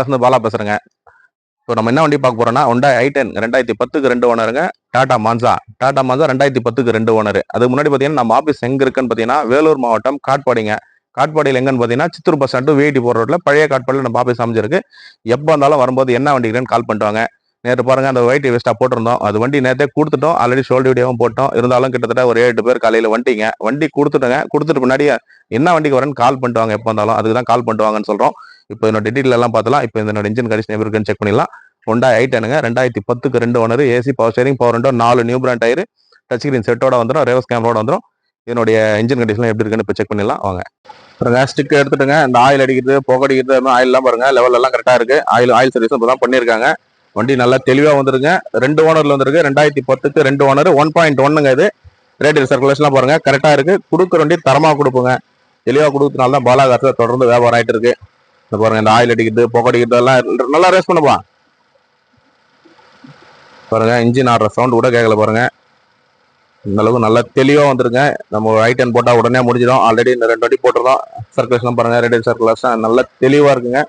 வந்து பாலா பேசுறேங்க. இப்போ நம்ம என்ன வண்டி பார்க்க போறோம்னா ஹொண்டா ஐ டென் ரெண்டாயிரத்தி பத்துக்கு ரெண்டு ஓனருங்க டாடா மான்சா டாடா மான்சா ரெண்டாயிரத்தி பத்துக்கு ரெண்டு ஓனர் அதுக்கு முன்னாடி பார்த்தீங்கன்னா நம்ம ஆஃபீஸ் எங்க இருக்குன்னு பார்த்தீங்கன்னா வேலூர் மாவட்டம் காட்பாடிங்க. காட்பாடியில் எங்கன்னு பார்த்தீங்கன்னா சித்தூர் பஸ் ஸ்டாண்டு வேடி போகிற ரோட்டில் பழைய காட்பாடியில் நம்ம ஆஃபீஸ் அமைஞ்சிருக்கு. எப்போ வந்தாலும் வரும்போது என்ன வண்டிக்கிறேன்னு கால் பண்ணிட்டு வாங்க. நேற்று பாருங்க அந்த ஒயிட் வேஸ்ட்டாக போட்டிருந்தோம். அது வண்டி நேரத்தே கொடுத்துட்டோம். ஆல்ரெடி ஷோல்டு வீடியோவும் போட்டோம். இருந்தாலும் கிட்டத்தட்ட ஒரு ஏழு பேர் காலையில் வண்டிங்க. வண்டி கொடுத்துட்டோங்க. கொடுத்துட்டு முன்னாடி என்ன வண்டிக்கு வரேன்னு கால் பண்ணிட்டு வாங்க. எப்போ வந்தாலும் அதுக்கு தான் கால் பண்ணிட்டு வாங்கன்னு சொல்கிறோம் இப்போ என்னோட டீட்டெயிலெல்லாம் பார்த்தலாம். இப்போ என்னோட இன்ஜின் கண்டிஷன் எப்படி இருக்குன்னு செக் பண்ணிடலாம். ஹொண்டா ஐட்டனுங்க ரெண்டாயிரத்தி பத்துக்கு ரெண்டு owner AC power steering power ரெண்டோ நாலு new brand tyre touch screen செட்டோட வந்துடும் ரேவஸ் கேமரோட வந்துடும் இதனுடைய இன்ஜின் கண்டிஷன் எப்படி இருக்குன்னு இப்போ செக் பண்ணிடலாம். வாங்க. பாருங்க ஸ்டிக் எடுத்துட்டுங்க. இந்த ஆயில் அடிக்கிறது புகடிக்கிறது அடிக்கிறது அது பாருங்க. லெவல் எல்லாம் கரெக்டாக இருக்கு. ஆயில் ஆயில் சர்வீஸ் இப்போ தான் பண்ணியிருக்காங்க. வண்டி நல்லா தெளிவாக வந்துருங்க. ரெண்டு ஓனரில் வந்துருக்கு. ரெண்டாயிரத்தி பத்துக்கு ரெண்டு ஓனர் ஒன் பாயிண்ட் ஒன்னுங்க இது. ரேடியல் சர்க்குலேஷன்லாம் பாருங்கள் கரெக்டாக இருக்குது கொடுக்குற வண்டி தரமாக கொடுப்போங்க. தெளிவாக கொடுக்கறதுனால தான் பாலாகாரத்தில் தொடர்ந்து வியாபாரம் ஆகிட்டு இருக்குது இந்த பாருங்க இந்த ஆயில் அடிக்கிறது புகை அடிக்கிறது எல்லாம் நல்லா ரேஸ் பண்ணுவான் பாருங்க இன்ஜின் ஆடுற சவுண்ட் கூட கேட்கல பாருங்க. இந்த அளவுக்கு நல்லா தெளிவாக வந்துருங்க. நம்ம ஐட்டன் போட்டால் உடனே முடிஞ்சிடும். ஆல்ரெடி இந்த ரெண்டு வாட்டி போட்டுருந்தோம். சர்க்குலேஷன் பாருங்க ரேடியல் சர்க்குலேஷன் நல்லா தெளிவாக இருக்குங்க.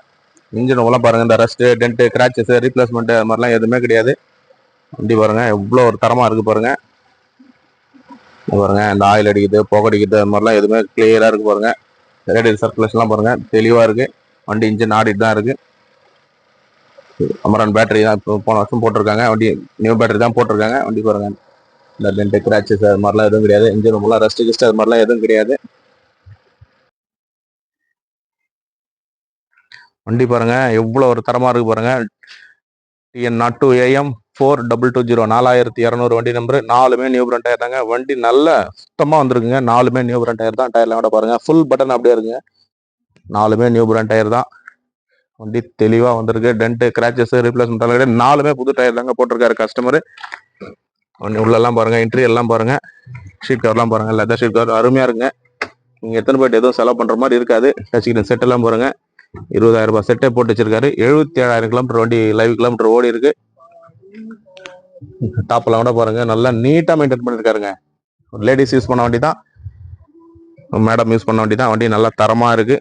இன்ஜின் எல்லாம் பாருங்க இந்த ரஸ்ட்டு டென்ட்டு கிராச்சஸ் ரீப்ளேஸ்மெண்ட் அது மாதிரிலாம் எதுவுமே கிடையாது. வண்டி பாருங்க எவ்வளோ ஒரு தரமாக இருக்கு பாருங்க. பாருங்க இந்த ஆயில் அடிக்குது புகை அடிக்குது அது மாதிரிலாம் எதுவுமே கிளியராக இருக்கு பாருங்க. ரேடியல் சர்க்குலேஷன்லாம் பாருங்க தெளிவாக இருக்குது வண்டி இன்ஜின் ஆடிட்டு தான் இருக்கு. அமரான் பேட்டரி தான் இப்போ போன வருஷம் போட்டிருக்காங்க. வண்டி நியூ பேட்டரி தான் போட்டிருக்காங்க. வண்டி பாருங்க இந்த டென்ட் கிராச்சஸ் அது மாதிரிலாம் எதுவும் கிடையாது. இன்ஜின் ரூம்லாம் ரெஸ்ட் கிஸ்ட் அது மாதிரிலாம் எதுவும் கிடையாது. வண்டி பாருங்க. எவ்வளோ ஒரு தரமாக இருக்கு பாருங்க. TN nought two AM four double two zero நாலாயிரத்தி இரநூறு வண்டி நம்பர் நாலுமே நியூ பிராண்ட் டயர் தாங்க. வண்டி நல்ல சுத்தமாக வந்திருக்குங்க. நாலுமே நியூ பிராண்ட் டயர் தான். டயர்லாம் கூட பாருங்க. ஃபுல் பட்டன் அப்படியே இருக்குங்க. நாலுமே நியூ பிராண்ட் டயர் தான். வண்டி தெளிவாக வந்திருக்கு. டென்ட்டு கிராச்சஸ் ரீப்ளேஸ்மெண்ட் கிடையாது. நாலுமே புது டயர் தாங்க போட்டிருக்காரு கஸ்டமர் வண்டி உள்ளெல்லாம் பாருங்கள் இன்ட்ரியெல்லாம் எல்லாம் பாருங்க. ஷீட் கவர்லாம் பாருங்கள் லெதர் ஷீட் கவர் அருமையாக இருக்குங்க. நீங்கள் எத்தனை போய்ட்டு எதுவும் செலவு பண்ணுற மாதிரி இருக்காது. டச்சுக்கிட்ட செட்டெல்லாம் பாருங்கள் இருபதாயிரம் ரூபாய் செட்டே போட்டு வச்சிருக்காரு. எழுபத்தி ஏழாயிரம் கிலோமீட்டர் வண்டி லைவ் கிலோமீட்டர் ஓடி இருக்கு. டாப்லாம் கூட பாருங்க. நல்லா நீட்டாக மெயின்டைன் பண்ணியிருக்காருங்க லேடிஸ் யூஸ் பண்ண வண்டி தான். மேடம் யூஸ் பண்ண வண்டி தான். வண்டி நல்லா தரமாக இருக்குது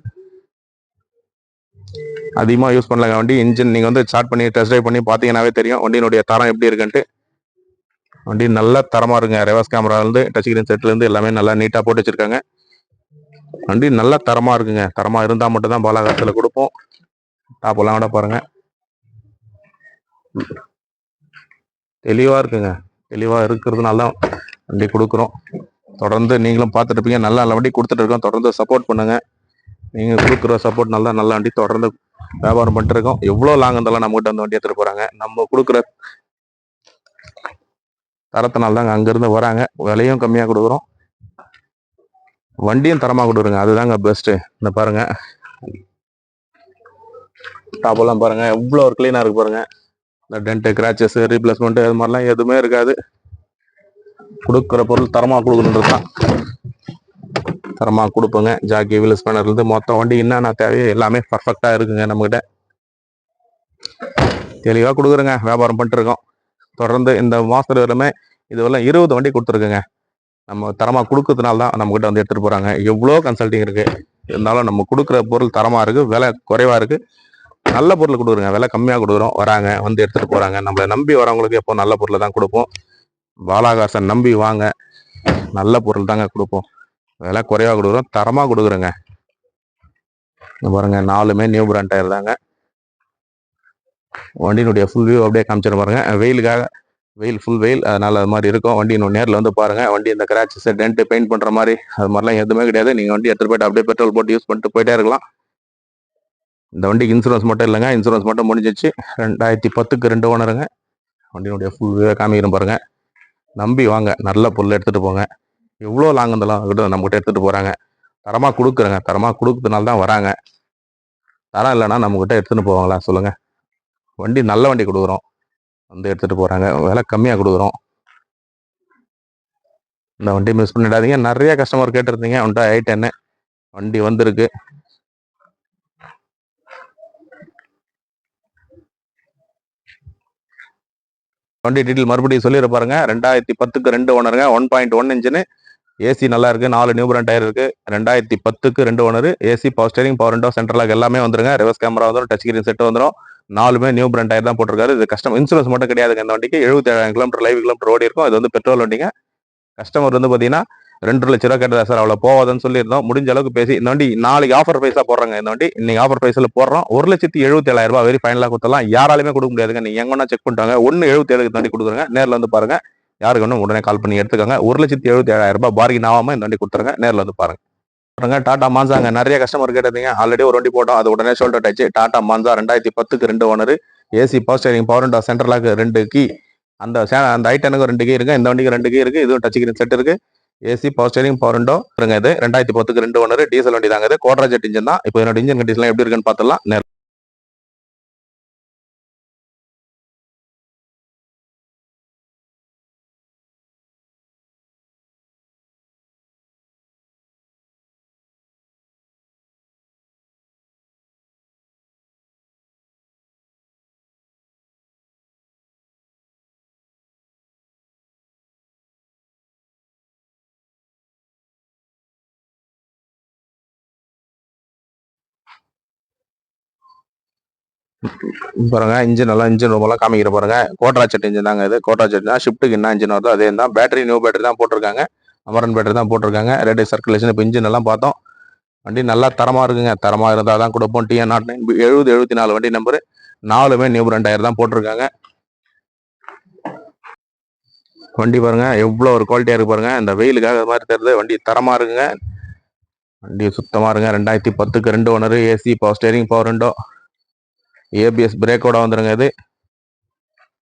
அதிகமாக யூஸ் பண்ணலங்க. வண்டி இன்ஜின் நீங்கள் வந்து ஸ்டார்ட் பண்ணி டெஸ்ட் ட்ரைவ் பண்ணி பார்த்தீங்கனாவே தெரியும். வண்டியினுடைய தரம் எப்படி இருக்குன்ட்டு. வண்டி நல்ல தரமாக இருக்குங்க. ரெவர்ஸ் கேமராலேருந்து டச் கிரீன் செட்லேருந்து எல்லாமே நல்லா நீட்டாக போட்டு வச்சுருக்காங்க. வண்டி நல்ல தரமாக இருக்குங்க. தரமாக இருந்தால் மட்டும்தான் பாலாகாரத்தில் கொடுப்போம். டாப்பெல்லாம் கூட பாருங்க. தெளிவாக இருக்குங்க. தெளிவாக இருக்கிறதுனால தான் வண்டி கொடுக்குறோம். தொடர்ந்து நீங்களும் பார்த்துட்டு இருப்பீங்க. நல்லா நல்ல வண்டி கொடுத்துட்டு இருக்கோம். தொடர்ந்து சப்போர்ட் பண்ணுங்கள் நீங்கள் கொடுக்குற சப்போர்ட் நல்லா நல்ல வண்டி தொடர்ந்து வியாபாரம் பண்ணிட்டு இருக்கோம். எவ்வளோ லாங் இருந்தாலும் நம்மகிட்ட அந்த வந்து வண்டி எடுத்துகிட்டு போகிறாங்க நம்ம கொடுக்குற தரத்தினால தாங்க அங்கேருந்து வராங்க. விலையும் கம்மியாக கொடுக்குறோம் வண்டியும் தரமாக கொடுக்குறோங்க அதுதாங்க பெஸ்ட்டு இந்த பாருங்க. டாப்பெல்லாம் பாருங்க. எவ்வளோ ஒரு க்ளீனாக இருக்கு பாருங்க. இந்த டென்ட்டு கிராச்சஸ் ரீப்ளேஸ்மெண்ட்டு அது மாதிரிலாம் எதுவுமே இருக்காது. கொடுக்குற பொருள் தரமாக கொடுக்கணுன்றது தான். தரமாக கொடுப்போங்க. ஜாக்கி வீல் ஸ்பேனர்லேருந்து மொத்த வண்டி என்னென்ன தேவையோ எல்லாமே பர்ஃபெக்டாக இருக்குங்க நம்மக்கிட்ட தெளிவாக கொடுக்குறோங்க. வியாபாரம் பண்ணிட்டுருக்கோம். தொடர்ந்து இந்த மாசத்துல வரலுமே இதுவெல்லாம் இருபது வண்டி கொடுத்துருக்குங்க. நம்ம தரமாக கொடுக்கறதுனால தான் நம்மக்கிட்ட வந்து எடுத்துகிட்டு போகிறாங்க எவ்வளோ கன்சல்ட்டிங் இருக்குது இருந்தாலும் நம்ம கொடுக்குற பொருள் தரமாக இருக்குது விலை குறைவாக இருக்குது நல்ல பொருள் கொடுக்குறோங்க. விலை கம்மியாக கொடுக்குறோம். வராங்க. வந்து எடுத்துகிட்டு போகிறாங்க நம்மளை நம்பி வரவங்களுக்கு எப்போ நல்ல பொருளை தான் கொடுப்போம். பாலாகாசன் நம்பி வாங்க. நல்ல பொருள் தாங்க கொடுப்போம். விலை குறைவாக கொடுக்குறோம். தரமாக கொடுக்குறோங்க. பாருங்கள் பாருங்க நாலுமே நியூ பிராண்ட் டயர் தாங்க. வண்டியினுடைய ஃபுல் வியூ அப்படியே காமிச்சிட பாருங்க. வெயிலுக்காக வெயில் ஃபுல் வெயில் அதனால் அது மாதிரி இருக்கும். வண்டி இன்னும் நேரில் வந்து பாருங்க. வண்டி இந்த கிராச்சஸ் டென்ட்டு பெயிண்ட் பண்ணுற மாதிரி அது மாதிரிலாம் எதுவுமே கிடையாது. நீங்கள் வண்டி எடுத்துகிட்டு போய்ட்டு அப்படியே பெட்ரோல் போட்டு யூஸ் பண்ணிட்டு போயிட்டே இருக்கலாம். இந்த வண்டிக்கு இன்சூரன்ஸ் மட்டும் இல்லைங்க. இன்சூரன்ஸ் மட்டும் முடிஞ்சிச்சு. ரெண்டாயிரத்தி பத்துக்கு ரெண்டு ஓனருங்க வண்டியினுடைய ஃபுல் வியூவை காமிக்கிறோம் பாருங்கள் நம்பி வாங்க. நல்ல பொருள் எடுத்துகிட்டு போங்க. எவ்வளோ லாங் இருந்தாலும் கிட்ட நம்மகிட்ட எடுத்துகிட்டு போகிறாங்க தரமாக கொடுக்குறேங்க. தரமாக கொடுக்கறதுனால தான் வராங்க. தரம் இல்லைன்னா நம்மக்கிட்ட எடுத்துகிட்டு போவாங்களா? சொல்லுங்கள் வண்டி நல்ல வண்டி கொடுக்குறோம். வந்து எடுத்துகிட்டு போகிறாங்க விலை கம்மியாக கொடுக்குறோம். இந்த வண்டி மிஸ் பண்ணிடாதீங்க. நிறைய கஸ்டமர் கேட்டிருந்தீங்க. வந்துட்டு ஐ டென்னு வண்டி வந்திருக்கு. வண்டி டீட்டெயில் மறுபடியும் சொல்லிட பாருங்க. ரெண்டாயிரத்தி பத்துக்கு ரெண்டு ஓனருங்க ஒன் பாயிண்ட் ஒன் இன்ச்சுன்னு ஏசி நல்லா இருக்கு நாலு நியூ பிராண்ட் டயர் இருக்கு. ரெண்டாயிரத்தி பத்துக்கு ரெண்டு owner AC power steering power window சென்ட்ரலாக எல்லாமே வந்துருங்க. ரிவர்ஸ் கேமரா வந்துடும் டச் ஸ்கிரீன் செட் வந்துடும் நாலுமே நியூ பிராண்ட் டயர் தான் போட்டிருக்காரு. இது கஸ்டம் இன்சூரன்ஸ் மட்டும் கிடையாதுங்க. இந்த வண்டிக்கு எழுபத்தி ஏழாயிரம் கிலோமீட்டர் லைவ் கிலோமீட்டர் ஓடி இருக்கும். இது வந்து பெட்ரோல் வண்டிங்க. கஸ்டமர் வந்து பார்த்தீங்கன்னா ரெண்டு லட்ச ரூபா கேட்டதா சார் அவ்வளோ போவாதுன்னு சொல்லியிருந்தோம். முடிஞ்ச அளவுக்கு பேசி இந்த வண்டி நாளைக்கு ஆஃபர் ப்ரைஸாக போடுறாங்க. இந்த வண்டி இன்னைக்கு ஆஃபர் ப்ரைஸில் போடுறோம். ஒரு லட்சத்தி எழுபத்தி ஏழாயிரம் ரூபாய் வெரி ஃபைனலாக கொடுத்தலாம் யாராலுமே கொடுக்க முடியாதுங்க. நீங்கள் எங்கன்னா செக் பண்ணிட்டாங்க ஒன்று எழுபத்தி ஏழுக்கு வண்டி நேரில் வந்து பாருங்கள் யாருக்கு வேணும் உடனே கால் பண்ணி எடுத்துக்கோங்க. ஒரு லட்சத்தி எழுபத்தி ஏழாயிரம் ரூபாய் பார்கின் ஆகாம இந்த வண்டி கொடுத்துருங்க. நேரில் வந்து பாருங்க. பாருங்க டாடா மான்சாங்க நிறைய கஸ்டமர் கேட்டிருந்தீங்க. ஆல்ரெடி ஒரு வண்டி போட்டோம். அது உடனே ஷோல்டர் டச்சு டாடா மான்சா ரெண்டாயிரத்தி பத்துக்கு ரெண்டு owner AC power steering power window சென்ட்ரலாக ரெண்டு கீ அந்த அந்த ஐட்டனுக்கு ரெண்டு கீ இருக்கு. இந்த வண்டிக்கு ரெண்டு கீ இருக்கு. இதுவும் டச் கிரீன் செட் இருக்கு. AC power steering power window இருங்க இது. ரெண்டாயிரத்தி பத்துக்கு ரெண்டு ஓனர் டீசல் வண்டி தாங்க இது. கோட்ரா ஜெட் இன்ஜின் தான். இப்போ என்னோட இன்ஜின் கண்டிஷன் எப்படி இருக்குன்னு பார்த்துலாம் பாருங்க இன்ஜின் எல்லாம் இன்ஜின் ரொம்ப எல்லாம் காமிக்கிற பாருங்க. கோட்ரா செட் இன்ஜின் தாங்க இது. கோட்ரா செட் தான் ஷிஃப்ட்டுக்கு என்ன இன்ஜின் வருதோ அதே தான். பேட்டரி நியூ பேட்டரி தான் போட்டிருக்காங்க. அமரன் பேட்டரி தான் போட்டிருக்காங்க. ரேடியோ சர்க்குலேஷன் இப்போ இன்ஜின் எல்லாம் பார்த்தோம். வண்டி நல்லா தரமாக இருக்குங்க. தரமாக இருந்தால் தான் கொடுப்போம். டிஎன் நாட் நைன் எழுபது எழுபத்தி நாலு வண்டி நம்பரு நாலுமே நியூ ரெண்டாயிரம் தான் போட்டிருக்காங்க. வண்டி பாருங்க எவ்வளோ ஒரு குவாலிட்டியாக இருக்கு பாருங்க. இந்த வெயிலுக்காக அது மாதிரி தெரியுது வண்டி தரமாக இருக்குங்க. வண்டி சுத்தமாக இருங்க ரெண்டாயிரத்தி பத்துக்கு ரெண்டு owner AC power steering power ரெண்டோ ஏபிஎஸ் பிரேக்கோட வந்துருங்க இது.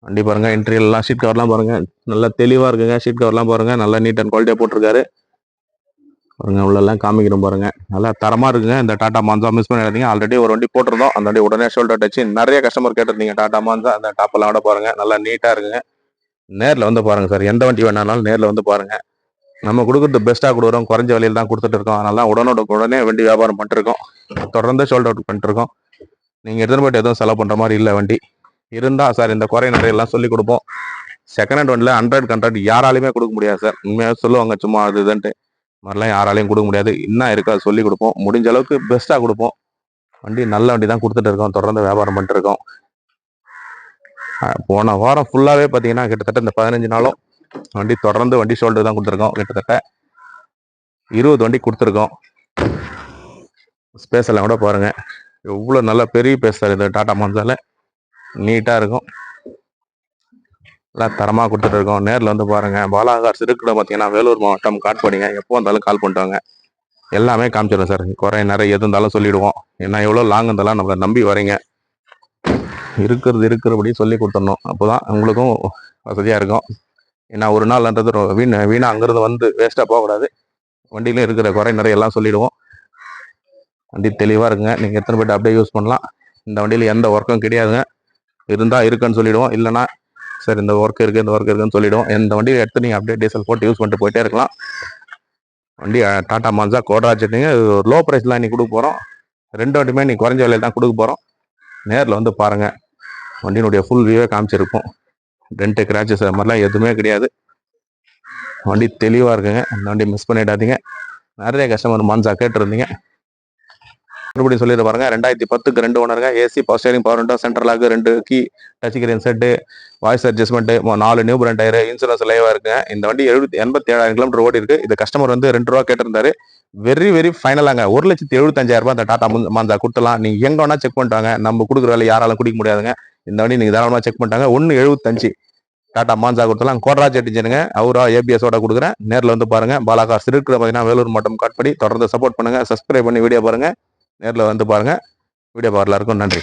வண்டி பாருங்க இன்டீரியர் எல்லாம் ஷீட் கவர்லாம் பாருங்க. நல்லா தெளிவாக இருக்குங்க ஷீட் கவர்லாம் பாருங்க. நல்லா நீட் அண்ட் குவாலிட்டியாக போட்டிருக்காரு. பாருங்க உள்ளெல்லாம் காமிக்கிறோம் பாருங்க. நல்லா தரமா இருக்குங்க. இந்த டாடா மான்சா மிஸ் பண்ணிடாதீங்க. ஆல்ரெடி ஒரு வண்டி போட்டிருந்தோம். அந்த வண்டி உடனே ஷோல்டர் டச்சு நிறைய கஸ்டமர் கேட்டிருந்தீங்க டாடா மான்சா. அந்த டாப் எல்லாம் விட பாருங்க. நல்லா நீட்டாக இருக்குங்க. நேரில் வந்து பாருங்க சார் எந்த வண்டி வேணாலும் நேரில் வந்து பாருங்க. நம்ம கொடுக்குறது பெஸ்ட்டாக கொடுக்குறோம். குறைஞ்ச வழியில் தான் கொடுத்துட்டு இருக்கோம். அதனால உடனோட உடனே வண்டி வியாபாரம் பண்ணிட்டு இருக்கோம். தொடர்ந்து ஷோல்டர் அவுட் பண்ணிட்டுருக்கோம் நீங்கள் எடுத்துகிட்டு எடுத்துன்னு எதுவும் செலவு பண்ணுற மாதிரி இல்லை வண்டி. இருந்தால் சார் இந்த குறை நிறையெல்லாம் சொல்லி கொடுப்போம். செகண்ட் ஹேண்ட் வண்டியில் ஹண்ட்ரட் கண்ட்ரட் யாராலையுமே கொடுக்க முடியாது சார். உண்மையாக சொல்லுவாங்க சும்மா அது இதுன்ட்டு. மாதிரிலாம் யாராலையும் கொடுக்க முடியாது. என்ன இருக்கா சொல்லி கொடுப்போம். முடிஞ்ச அளவுக்கு பெஸ்ட்டாக கொடுப்போம். வண்டி நல்ல வண்டி தான் கொடுத்துட்டு இருக்கோம். தொடர்ந்து வியாபாரம் பண்ணிட்டு இருக்கோம். போன வாரம் ஃபுல்லாகவே பார்த்தீங்கன்னா கிட்டத்தட்ட இந்த பதினஞ்சு நாளும் வண்டி தொடர்ந்து வண்டி ஷோல்டர் தான் கொடுத்துருக்கோம். கிட்டத்தட்ட இருபது வண்டி கொடுத்துருக்கோம். ஸ்பேஸ் எல்லாம் கூட பாருங்கள் எவ்வளோ நல்ல பெரிய பேசுகிறார் சார் இது டாடா மான்சால நீட்டாக இருக்கும். நல்லா தரமாக கொடுத்துட்டு இருக்கோம். நேரில் வந்து பாருங்கள் பாலாகார் இருக்கிற பார்த்தீங்கன்னா வேலூர் மாவட்டம் காட்பாடிங்க. எப்போ வந்தாலும் கால் பண்ணிட்டாங்க எல்லாமே காமிச்சிடும் சார் குறை நிறைய எது இருந்தாலும் சொல்லிவிடுவோம் ஏன்னா எவ்வளோ லாங் இருந்தாலும் நம்மளை நம்பி வரீங்க இருக்கிறது இருக்கிறபடி சொல்லி கொடுத்துடணும். அப்போதான் உங்களுக்கும் வசதியாக இருக்கும். ஏன்னா ஒரு நாள்ன்றது வீண் வீணாக அங்கேருந்து வந்து வேஸ்ட்டாக போகக்கூடாது. வண்டியிலும் இருக்கிற குறை நிறைய எல்லாம் சொல்லிடுவோம். வண்டி தெளிவாக இருக்குங்க. நீங்கள் எத்தனை போய்ட்டு அப்படியே யூஸ் பண்ணலாம். இந்த வண்டியில் எந்த ஒர்க்கும் கிடையாதுங்க. இருந்தால் இருக்குன்னு சொல்லிவிடுவோம் இல்லைன்னா சரி இந்த ஒர்க் இருக்குது இந்த ஒர்க் இருக்குன்னு சொல்லிவிடுவோம் இந்த வண்டியை எடுத்து நீங்கள் அப்படியே டீசல் போட்டு யூஸ் பண்ணிட்டு போயிட்டே இருக்கலாம். வண்டி டாட்டா டாடா மான்சா கோட்ரா ஒரு லோ ப்ரைஸ்லாம் இன்னைக்கு கொடுக்க போகிறோம் ரெண்டு வண்டியுமே நீ குறைஞ்ச விலையில் தான் கொடுக்க போகிறோம் நேரில் வந்து பாருங்கள் வண்டியினுடைய ஃபுல் வியூவே காமிச்சிருப்போம். ரெண்டு கிராச்சஸ் அது மாதிரிலாம் எதுவுமே கிடையாது. வண்டி தெளிவாக இருக்குங்க. இந்த வண்டி மிஸ் பண்ணிடாதீங்க. நிறைய கஸ்டமர் மான்சா கேட்டிருந்தீங்க. மறுபடியும் சொல்லிட்டு பாருங்க. ரெண்டாயிரத்தி பத்துக்கு ரெண்டு ஓனருங்க AC power steering power window சென்ட்ரலாக ரெண்டு key touch screen set voice adjustment நாலு நியூ பிராண்ட் டயர் இன்சூரன்ஸ் லைவாக இருக்குங்க இந்த வண்டி எழுபத்தி எண்பத்தி ஏழாயிரம் கிலோமீட்டர் ஓடி இருக்கு. இது கஸ்டமர் வந்து ரெண்டு ரூபா கேட்டிருந்தாரு. வெரி வெரி ஃபைனலாங்க ஒரு லட்சத்தி எழுபத்தஞ்சாயிரம் ரூபாய் அந்த டாடா மாந்தா கொடுத்துலாம் நீங்க எங்க வேணா செக் பண்ணிட்டாங்க. நம்ம கொடுக்குற வேலை யாராலும் குடிக்க முடியாதுங்க. இந்த வண்டி நீங்க தாராளமா செக் பண்ணிட்டாங்க. ஒன்று எழுபத்தஞ்சு. டாடா மான்சா கொடுத்தலாம் கோட்ரா ஜெட்டிஜனுங்க அவரா ஏபிஎஸோட கொடுக்குறேன். நேரில் வந்து பாருங்க. பாலாகார் சிறுக்கிற பார்த்தீங்கன்னா வேலூர் மட்டும் கட் பண்ணி தொடர்ந்து சப்போர்ட் பண்ணுங்க. சப்ஸ்கிரைப் பண்ணி வீடியோ பாருங்க. நேரில் வந்து பாருங்கள் வீடியோ பார்ல இருக்கும் நன்றி.